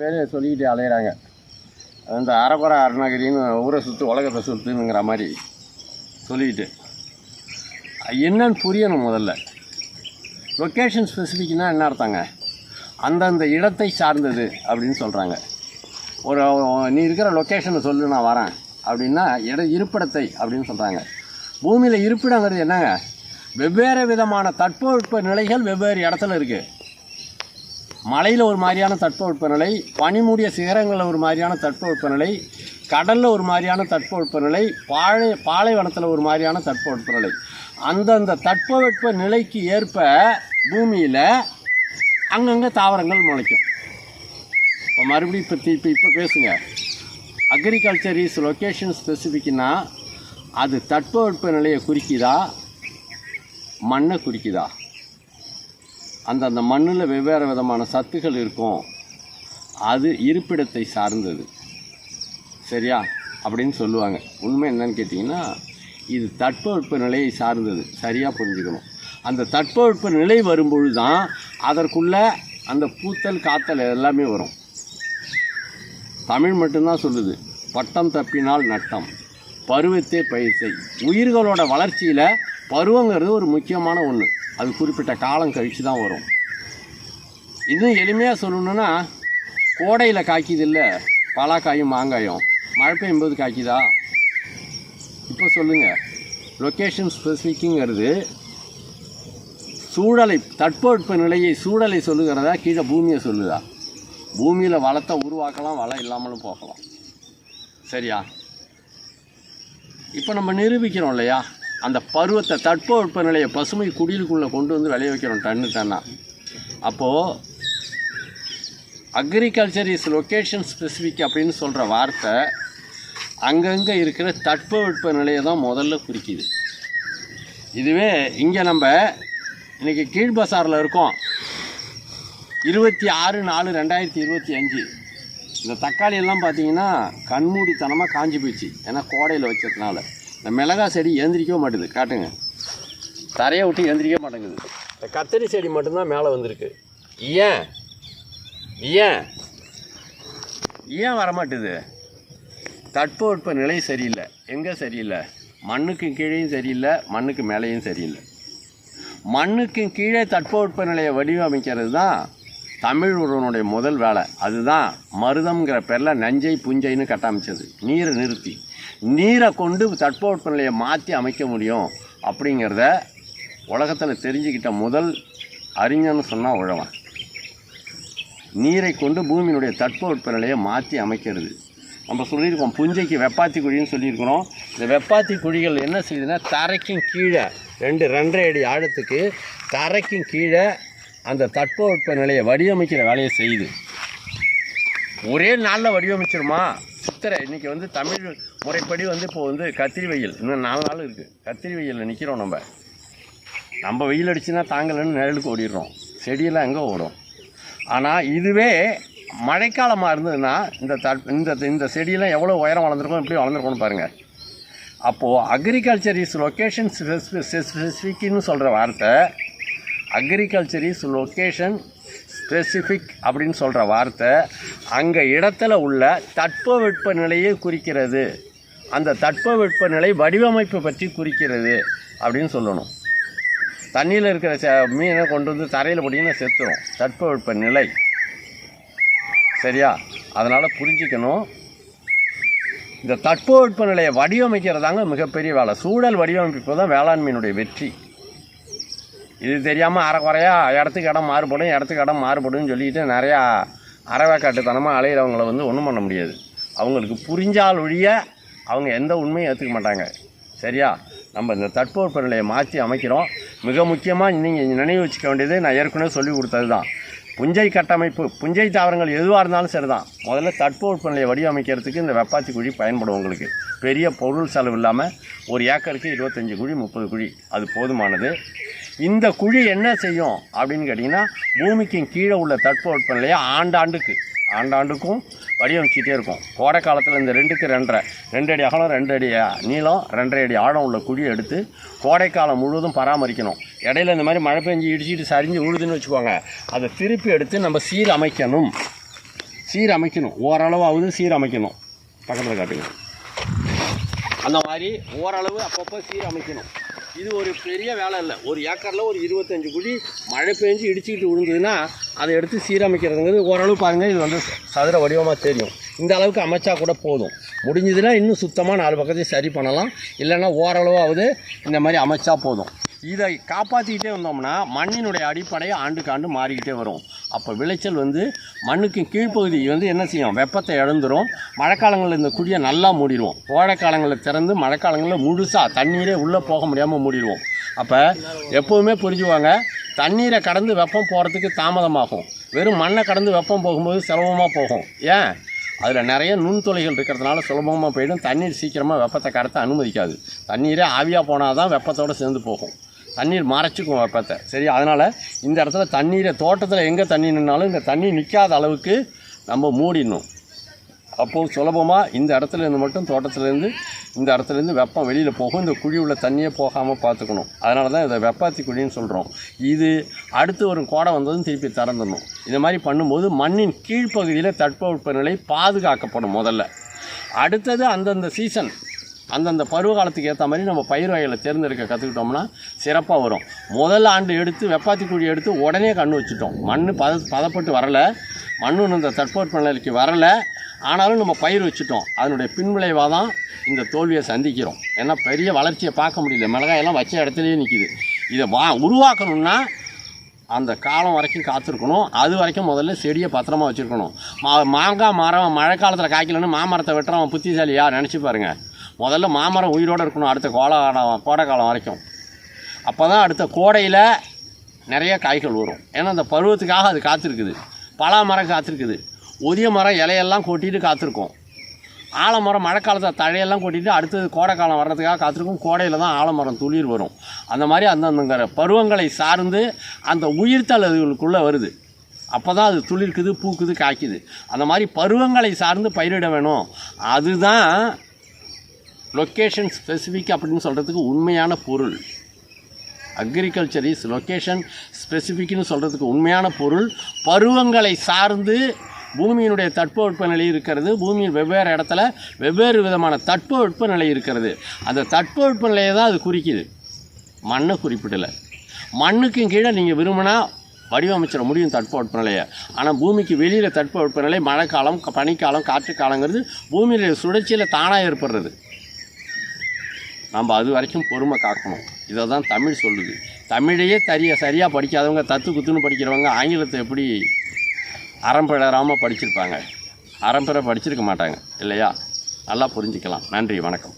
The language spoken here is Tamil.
பேரே சொல்லிக்கிட்டு அலையிறாங்க. அந்த அரபர அருணகிரின்னு ஊரை சுற்று உலகத்தை சுற்றுங்கிற மாதிரி சொல்லிக்கிட்டு. என்னன்னு புரியணும் முதல்ல. லொக்கேஷன் ஸ்பெசிஃபிக்னால் என்ன அர்த்தங்க? அந்தந்த இடத்தை சார்ந்தது அப்படின்னு சொல்கிறாங்க ஒரு நீ இருக்கிற லொக்கேஷனை சொல்லு நான் வரேன். அப்படின்னா இட இருப்பிடத்தை அப்படின்னு சொல்கிறாங்க பூமியில் இருப்பிடங்கிறது என்னங்க? வெவ்வேறு விதமான தட்பவெட்ப நிலைகள் வெவ்வேறு இடத்துல இருக்குது மலையில் ஒரு மாதிரியான தட்பவெப்பநிலை பனிமூடிய சிகரங்களில் ஒரு மாதிரியான தட்பவெப்பநிலை கடலில் ஒரு மாதிரியான தட்பவெப்பநிலை பாலை பாலைவனத்தில் ஒரு மாதிரியான தட்பவெப்பநிலை. அந்தந்த தட்பவெட்ப நிலைக்கு ஏற்ப பூமியில் அங்கங்கே தாவரங்கள் முளைக்கும். இப்போ மறுபடியும் இப்போ இப்போ இப்போ பேசுங்க. அக்ரிகல்ச்சர் இஸ் லொக்கேஷன் ஸ்பெசிஃபிக்னா அது தட்பவெட்ப நிலையை குறிக்குதா? மண்ணை குறிக்குதா? அந்தந்த மண்ணில் வெவ்வேறு விதமான சத்துக்கள் இருக்கும். அது இருப்பிடத்தை சார்ந்தது. சரியா? அப்படின்னு சொல்லுவாங்க. உண்மை என்னன்னு கேட்டிங்கன்னா இது தட்பவெட்ப நிலையை சார்ந்தது. சரியாக புரிஞ்சுக்கணும். அந்த தட்பவெட்ப நிலை வரும்பொழுது தான் அதற்குள்ளே அந்த பூத்தல் காத்தல் எல்லாமே வரும். தமிழ் மட்டும்தான் சொல்லுது. பட்டம் தப்பினால் நட்டம் பருவத்தே பயிற்சை. உயிர்களோட வளர்ச்சியில் பருவங்கிறது ஒரு முக்கியமான ஒன்று அது குறிப்பிட்ட காலம் கழித்து தான் வரும். இன்னும் எளிமையாக சொல்லணுன்னா கோடையில் காய்க்குது இல்லை பலாக்காயும் மாங்காயும். மழை பெய்யும்போது காய்க்குதா? இப்போ சொல்லுங்கள் லொக்கேஷன் ஸ்பெசிஃபிக்குங்கிறது சூழலை தட்பவெட்ப நிலையை சூழலை சொல்லுகிறதா கீழே பூமியை சொல்லுதா? பூமியில் வளத்தை உருவாக்கலாம் வளம் இல்லாமலும் போகலாம். சரியா? இப்போ நம்ம நிரூபிக்கிறோம் இல்லையா? அந்த பருவத்தை தட்பவெட்ப நிலையை பசுமை குடிலுக்குள்ளே கொண்டு வந்து விளைய வைக்கிறோம் டன்னு டன்னா. அப்போது அக்ரிகல்ச்சர் இஸ் லொக்கேஷன் ஸ்பெசிஃபிக் அப்படின்னு சொல்கிற வார்த்தை அங்கங்கே இருக்கிற தட்பவெட்ப நிலையை தான் முதல்ல குறிக்குது. இதுவே இங்கே நம்ம இன்றைக்கி கீழ்பசாரில் இருக்கோம். இருபத்தி ஆறு நாலு ரெண்டாயிரத்தி இருபத்தி அஞ்சு. இந்த தக்காளி எல்லாம் பார்த்தீங்கன்னா கண்மூடித்தனமாக காஞ்சி போயிடுச்சு. ஏன்னா கோடையில் வச்சதுனால. மிளகா செடி ஏந்திரிக்கவே மாட்டுது காட்டுங்க. தரையை விட்டு ஏந்திரிக்க மாட்டேங்குது. இந்த கத்தரி செடி மட்டும்தான் மேலே வந்திருக்கு. ஏன்? ஏன்? ஏன் வரமாட்டுது? தட்பவெட்ப நிலை சரியில்லை. எங்கே சரியில்லை? மண்ணுக்கு கீழேயும் சரியில்லை மண்ணுக்கு மேலேயும் சரியில்லை. மண்ணுக்கு கீழே தட்பவெட்ப நிலையை வடிவமைக்கிறது தான் தமிழ் ஒருவனுடைய முதல் வேலை. அதுதான் மருதம்ங்கிற பேரில் நஞ்சை புஞ்சைன்னு கட்டமைச்சது. நீரை நிறுத்தி. நீரை கொண்டு தட்பவெட்ப நிலையை மாற்றி அமைக்க முடியும் அப்படிங்கிறத உலகத்தில் தெரிஞ்சுக்கிட்ட முதல் அறிஞன்னு சொன்னால் உழவன். நீரை கொண்டு பூமியினுடைய தட்பவெட்ப நிலையை மாற்றி அமைக்கிறது. நம்ம சொல்லியிருக்கோம் புஞ்சைக்கு வெப்பாத்தி குழின்னு சொல்லியிருக்கிறோம். இந்த வெப்பாத்தி குழிகள் என்ன செய்யுதுன்னா தரைக்கும் கீழே ரெண்டு ரெண்டரை அடி ஆழத்துக்கு தரைக்கும் கீழே அந்த தட்பவெட்ப நிலையை வடிவமைக்கிற வேலையை செய்யுது ஒரே நாளில் வடிவமைச்சிருமா சித்திரை இன்றைக்கி வந்து தமிழ் முறைப்படி வந்து இப்போ வந்து கத்திரி வெயில் இன்னும் நாலு நாள் இருக்குது கத்திரி வெயிலில் நிற்கிறோம் நம்ம நம்ம வெயில் அடிச்சுன்னா தாங்கலைன்னு நிழலுக்கு ஓடிடுறோம் செடியெல்லாம் எங்கே ஓடும் ஆனால் இதுவே மழைக்காலமாக இருந்ததுன்னா இந்த தட் இந்த இந்த செடியெல்லாம் எவ்வளோ உயரம் வளர்ந்துருக்கும் எப்படி வளர்ந்துருக்கும்னு பாருங்கள் அப்போது அக்ரிகல்ச்சர் இஸ் லொக்கேஷன் ஸ்பெசிஃபிக்னு சொல்கிற வார்த்தை அக்ரிகல்ச்சர் இஸ் லொக்கேஷன் ஸ்பெசிஃபிக் அப்படின்னு சொல்கிற வார்த்தை அங்கே இடத்துல உள்ள தட்பவெட்ப நிலையை குறிக்கிறது. அந்த தட்பவெட்ப நிலை வடிவமைப்பு பற்றி குறிக்கிறது அப்படின்னு சொல்லணும். தண்ணியில் இருக்கிற ச மீனை கொண்டு வந்து தரையில் போட்டிங்கன்னா செத்துரும். தட்பவெட்ப நிலை. சரியா? அதனால் புரிஞ்சிக்கணும். இந்த தட்பவெட்ப நிலையை வடிவமைக்கிறதாங்க மிகப்பெரிய வேலை. சூழல் வடிவமைப்பு தான் வேளாண்மையினுடைய வெற்றி. இது தெரியாமல் அரைக்குறையா இடத்துக்கு இடம் மாறுபடும் இடத்துக்கு இடம் மாறுபடும்னு சொல்லிட்டு நிறையா அறவேக்காட்டுத்தனமாக அலையிறவங்கள வந்து ஒன்றும் பண்ண முடியாது. அவங்களுக்கு புரிஞ்சால் ஒழிய அவங்க எந்த உண்மையும் ஏற்றுக்க மாட்டாங்க. சரியா? நம்ம இந்த தட்பவெப்பநிலையை மாற்றி அமைக்கிறோம். மிக முக்கியமாக நீங்கள் நினைவு வச்சுக்க வேண்டியது நான் ஏற்கனவே சொல்லி கொடுத்தது தான் புஞ்சை கட்டமைப்பு புஞ்சை தாவரங்கள் எதுவாக இருந்தாலும் சரி தான் முதல்ல தட்பவெப்பநிலையை வடிவமைக்கிறதுக்கு இந்த வெப்பாத்தி குழி பயன்படும் உங்களுக்கு. பெரிய பொருள் செலவு இல்லாமல் ஒரு ஏக்கருக்கு இருபத்தஞ்சி குழி முப்பது குழி. அது போதுமானது. இந்த குழி என்ன செய்யும் அப்படின்னு கேட்டிங்கன்னா பூமிக்கும் கீழே உள்ள தட்பவெப்ப ஆண்டாண்டுக்கு ஆண்டாண்டுக்கும் வடிவமைச்சிட்டே இருக்கும். கோடை காலத்தில் இந்த ரெண்டுக்கு ரெண்டரை ரெண்டு அடி அகலம் ரெண்டு அடி நீளம் ரெண்டரை அடி ஆழம் உள்ள குழியை எடுத்து கோடை காலம் முழுவதும் பராமரிக்கணும். இடையில இந்த மாதிரி மழை பெஞ்சு இடிச்சிட்டு சரிஞ்சு உழுதுன்னு வச்சுக்கோங்க. அதை திருப்பி எடுத்து நம்ம சீரமைக்கணும். சீரமைக்கணும். ஓரளவாவது சீரமைக்கணும். பக்கத்தில் காட்டுங்க. அந்த மாதிரி ஓரளவு அப்பப்போ சீரமைக்கணும். இது ஒரு பெரிய வேலை இல்லை. ஒரு ஏக்கரில் ஒரு இருபத்தஞ்சி குழி மழை பெஞ்சு இடிச்சுக்கிட்டு விழுந்ததுன்னா அதை எடுத்து சீரமைக்கிறதுங்கிறது ஓரளவு பாருங்கள் இது வந்து சதுர வடிவமாக தெரியும். இந்த அளவுக்கு அமைச்சா கூட போதும். முடிஞ்சதுன்னா இன்னும் சுத்தமாக நாலு பக்கத்தையும் சரி பண்ணலாம். இல்லைன்னா ஓரளவாவது இந்த மாதிரி அமைச்சா போதும். இதை காப்பாற்றிக்கிட்டே வந்தோம்னா மண்ணினுடைய அடிப்படை ஆண்டுக்கு ஆண்டு மாறிக்கிட்டே வரும். அப்போ விளைச்சல் வந்து மண்ணுக்கு கீழ்ப்பகுதி வந்து என்ன செய்யும்? வெப்பத்தை இழந்துரும். மழைக்காலங்களில் இந்த குழியை நல்லா மூடிடுவோம் கோடைக்காலங்களில் திறந்து மழைக்காலங்களில் முழுசாக தண்ணீரே உள்ளே போக முடியாமல் மூடிடுவோம் அப்போ எப்போவுமே புரிஞ்சுவாங்க தண்ணீரை கடந்து வெப்பம் போகிறதுக்கு தாமதமாகும். வெறும் மண்ணை கடந்து வெப்பம் போகும்போது சுலபமாக போகும். ஏன்? அதில் நிறைய நுண்துளைகள் இருக்கிறதுனால சுலபமாக போயிடும். தண்ணீர் சீக்கிரமாக வெப்பத்தை கடத்த அனுமதிக்காது. தண்ணீரே ஆவியாக போனால் தான் வெப்பத்தோடு சேர்ந்து போகும். தண்ணீர் மறைச்சிக்கும் வெப்பத்தை சரி அதனால் இந்த இடத்துல தண்ணீரை தோட்டத்தில் எங்கே தண்ணி நின்னாலும் இந்த தண்ணி நிற்காத அளவுக்கு நம்ம மூடிடணும். அப்போது சுலபமாக இந்த இடத்துல இருந்து மட்டும் தோட்டத்துலேருந்து இந்த இடத்துலேருந்து வெப்பம் வெளியில் போகும். இந்த குழி உள்ள தண்ணியே போகாமல் பார்த்துக்கணும். அதனால தான் இதை வெப்பாத்தி குழின்னு சொல்கிறோம் இது அடுத்து ஒரு கோடை வந்ததும் திருப்பி திறந்துடணும். இந்த மாதிரி பண்ணும்போது மண்ணின் கீழ்ப்பகுதியில் தட்பவெப்பநிலை பாதுகாக்கப்படும் முதல்ல. அடுத்தது அந்தந்த சீசன் அந்தந்த பருவ காலத்துக்கு ஏற்ற மாதிரி நம்ம பயிர் வகைகளை தேர்ந்தெடுக்க கற்றுக்கிட்டோம்னா சிறப்பாக வரும். முதல் ஆண்டு எடுத்து வெப்பாத்தி குழி எடுத்து உடனே கண்ணு வச்சுட்டோம். மண் பத பதப்பட்டு வரலை. மண் இந்த தட்பவெப்ப நிலைக்கு வரலை. ஆனாலும் நம்ம பயிர் வச்சுட்டோம். அதனுடைய பின்விளைவாக தான் இந்த தோல்வியை சந்திக்கிறோம். ஏன்னா பெரிய வளர்ச்சியை பார்க்க முடியல. மிளகாயெல்லாம் வச்ச இடத்துலையே நிற்கிது இதை வா உருவாக்கணும்னா அந்த காலம் வரைக்கும் காத்திருக்கணும். அது வரைக்கும் முதல்ல செடியை பத்திரமா வச்சுருக்கணும். மா மாங்காய் மரம் மழை காலத்தில் காய்க்கலன்னு மாமரத்தை வெட்டுறவன் புத்திசாலியா நினச்சி பாருங்க. முதல்ல மாமரம் உயிரோடு இருக்கணும் அடுத்த கோடை கோடைக்காலம் கோடை காலம் வரைக்கும். அப்போ தான் அடுத்த கோடையில் நிறைய காய்கள் வரும். ஏன்னா அந்த பருவத்துக்காக அது காத்திருக்குது. பலா மரம் காத்திருக்குது. ஒதிய மரம் இலையெல்லாம் கொட்டிட்டு காத்திருக்கும். ஆலமரம் மழை தழையெல்லாம் கொட்டிட்டு அடுத்தது கோடை காலம் வர்றதுக்காக காத்திருக்கும். கோடையில் தான் ஆலமரம் துளிர் வரும். அந்த மாதிரி அந்தந்த பருவங்களை சார்ந்து அந்த உயிர்த்தல் அதுகளுக்குள்ளே வருது. அப்போ தான் அது துளிர்க்குது பூக்குது காய்க்குது. அந்த மாதிரி பருவங்களை சார்ந்து பயிரிட வேணும். அதுதான் லொக்கேஷன் ஸ்பெசிஃபிக் அப்படின்னு சொல்கிறதுக்கு உண்மையான பொருள். அக்ரிகல்ச்சர் இஸ் லொக்கேஷன் ஸ்பெசிஃபிக்னு சொல்கிறதுக்கு உண்மையான பொருள். பருவங்களை சார்ந்து பூமியினுடைய தட்பவெப்பநிலை இருக்கிறது. பூமியின் வெவ்வேறு இடத்துல வெவ்வேறு விதமான தட்பவெப்பநிலை இருக்கிறது. அந்த தட்பவெப்பநிலையை தான் அது குறிக்குது. மண்ணை குறிப்பிடலை. மண்ணுக்கும் கீழே நீங்கள் விரும்பினா வடிவமைச்சிட முடியும் தட்பவெப்பநிலையை ஆனால் பூமிக்கு வெளியில் தட்பவெப்பநிலை மழைக்காலம் பனிக்காலம் காற்று காலங்கிறது பூமியில் சுழற்சியில் தானாக ஏற்படுறது. நம்ம அது வரைக்கும் பொறுமை காக்கணும். இதை தான் தமிழ் சொல்லுது. தமிழையே தரிய சரியாக படிக்காதவங்க தத்து குத்துன்னு படிக்கிறவங்க ஆங்கிலத்தை எப்படி அறம்பிழறாமல் படிச்சிருப்பாங்க? அறம்பிற படிச்சிருக்க மாட்டாங்க இல்லையா? நல்லா புரிஞ்சுக்கலாம். நன்றி வணக்கம்.